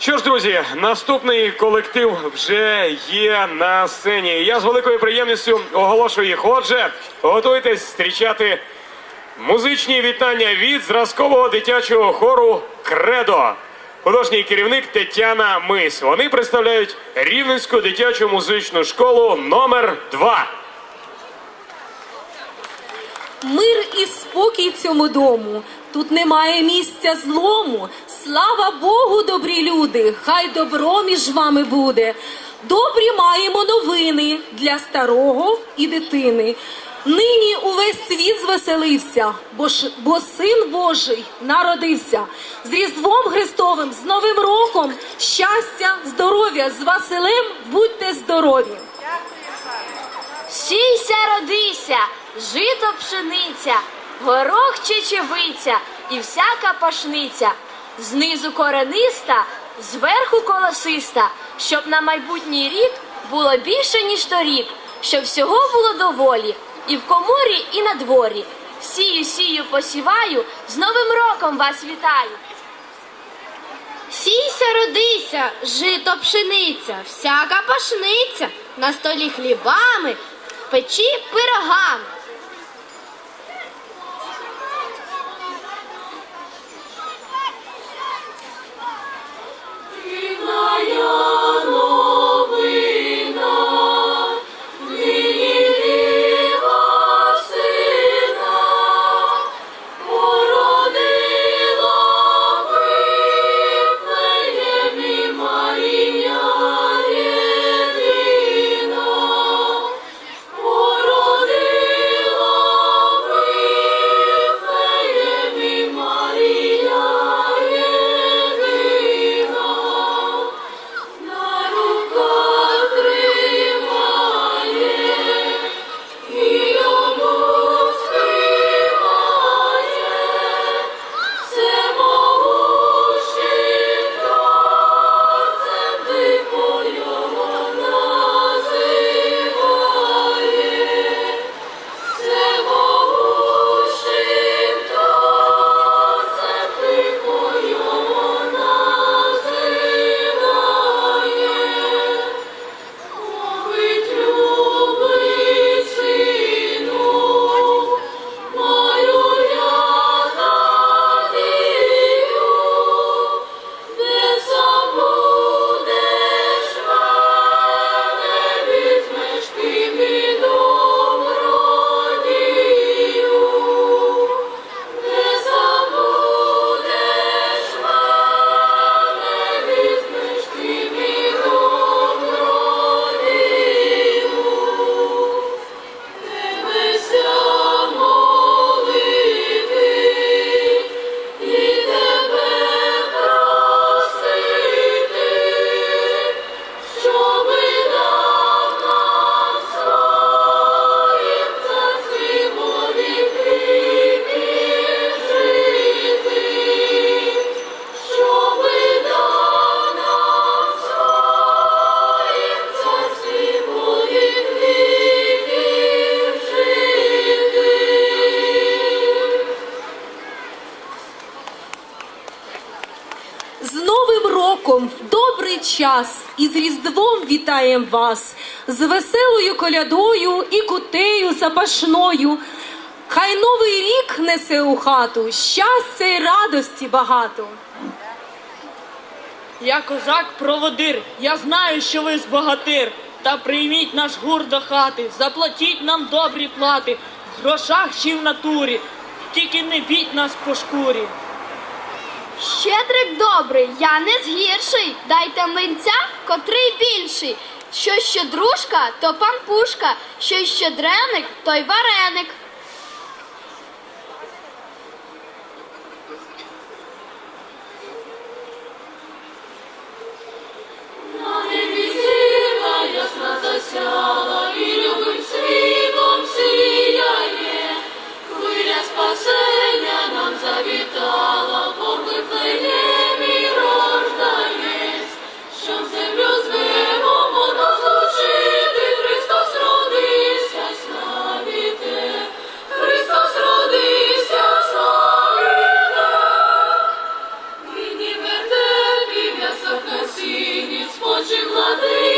Що ж, друзі, наступний колектив вже є на сцені. Я з великою приємністю оголошую їх. Отже, готуйтесь зустрічати музичні вітання від зразкового дитячого хору Кредо. Художній керівник Тетяна Мись. Вони представляють Рівненську дитячу музичну школу номер 2 Мир і спокій цьому дому. Тут немає місця злому. Слава Богу, добрі люди, хай добро між вами буде. Добрі маємо новини для старого і дитини. Нині увесь світ звеселився, бо, ж, бо син Божий народився. З Різдвом Христовим, з Новим роком, щастя, здоров'я, з Василем будьте здорові. Сійся, родися, жито пшениця, горох чечевиця і всяка пашниця. Знизу корениста, зверху колосиста, щоб на майбутній рік було більше, ніж торік, щоб всього було доволі, і в коморі, і на дворі. Сію, сію, посіваю, з Новим роком вас вітаю. Сійся, родися, жито пшениця, всяка пашниця, на столі хлібами, печі пирогами. Час і з Різдвом вітаєм вас, з веселою колядою і кутею запашною. Хай новий рік несе у хату, щастя й радості багато. Я козак-проводир, я знаю, що ви збагатир. Та прийміть наш гур до хати, заплатіть нам добрі плати, в грошах чи в натурі, тільки не біть нас по шкурі. Щедрик добрий, я не згірший. Дайте млинця, котрий більший. Що щодружка, то пампушка, що щедреник, то й вареник. Сині спочив влади.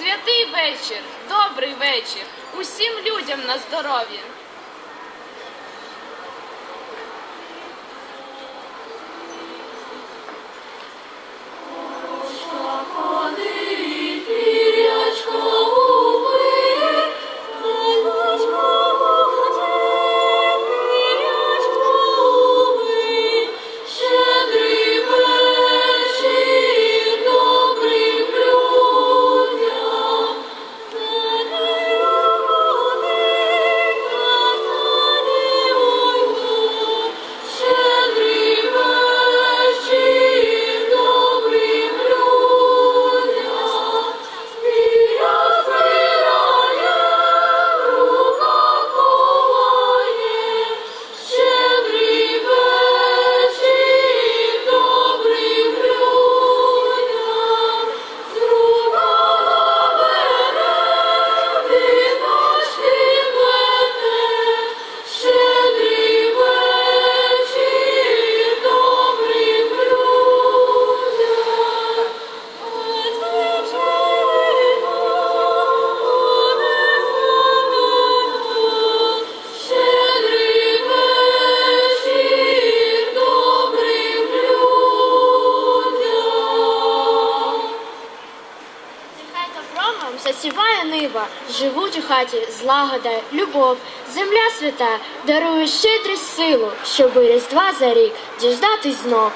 Святий вечір, добрий вечір, усім людям на здоров'я. хаті злагода, любов, земля свята дарує щедрість силу, щоби різдва за рік діждати знов.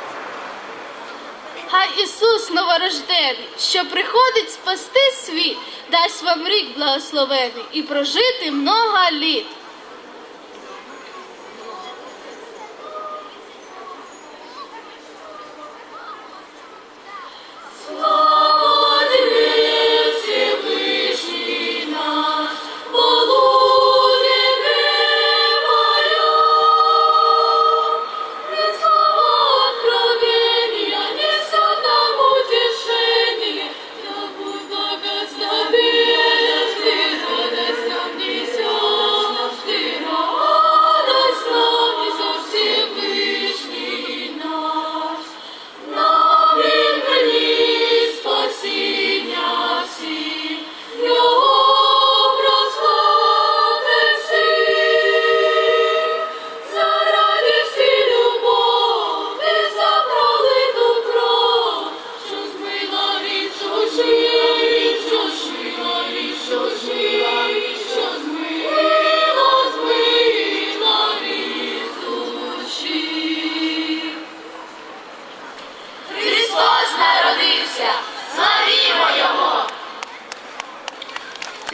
А Ісус новорожденний, що приходить спасти світ, дасть вам рік благословений і прожити много літ.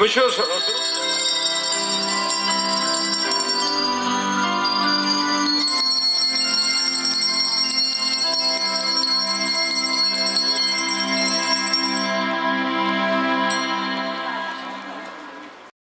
Ну що ж.